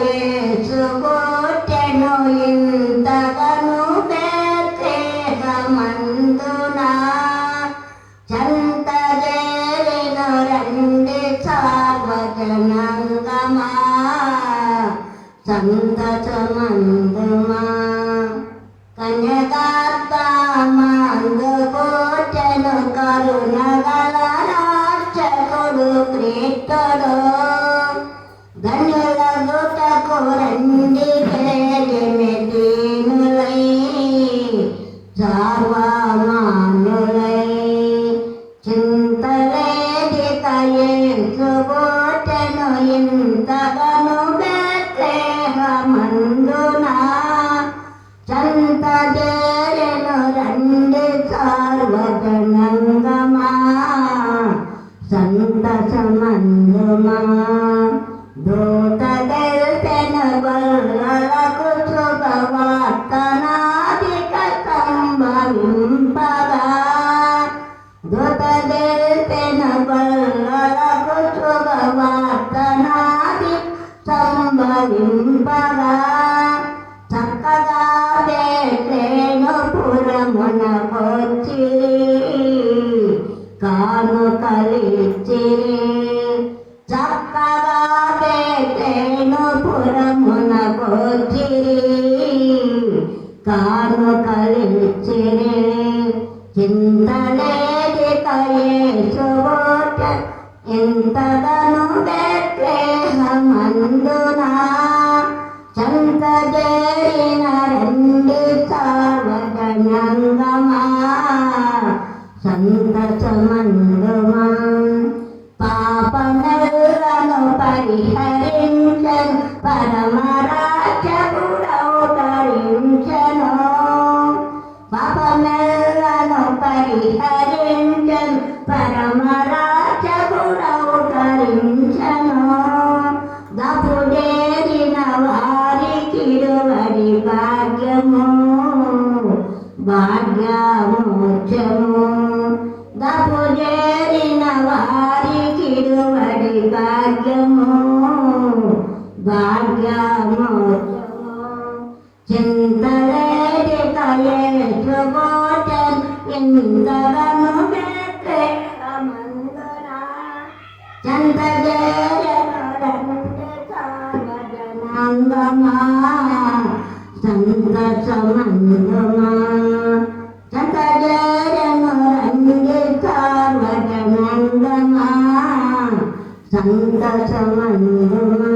యేసుకొట్టెను ఇంతగను బెత్లెహేమందునా చంత చేరెను రండి సార్వజనంగమా? సంతసమందుమా కన్యకాత్మందు చింతలేది కయేసుగోటను ఇంతగను బెత్లెహేమందునా చంత చేరెను రండి సార్వజనంగమా సంతసమందుమా? దూత తెలిపెను సంభవింపగా చక్కగా వేసేను పురమునకొచ్చి కాను కలిచిరి చక్కగా వేసేను పురమునకొచ్చిరి కాను కలిచిరి చింతలేది కయేసుకోట ఇంతదను బెత్లేహమందున చంత చేరిన రండి సార్వజనంగమా సంతసమందుమా పాపమెల్లను పరిహరించను పరమరాజగుడవతరించను పరిహరించను పరమరాజగుడవతరించను దపుడేరిన వారికి ఇరువడి భాగ్యము భాగ్యమోచము దపుడేరిన వారికి ఇరువడి భాగ్యము భాగ్యమోచము చింతలేడి కయేసుకోటన్ ఇందరను జనందమా సంతసమందుమా చంత జరను రంగి సార్వజనందమా సంతసమందుమా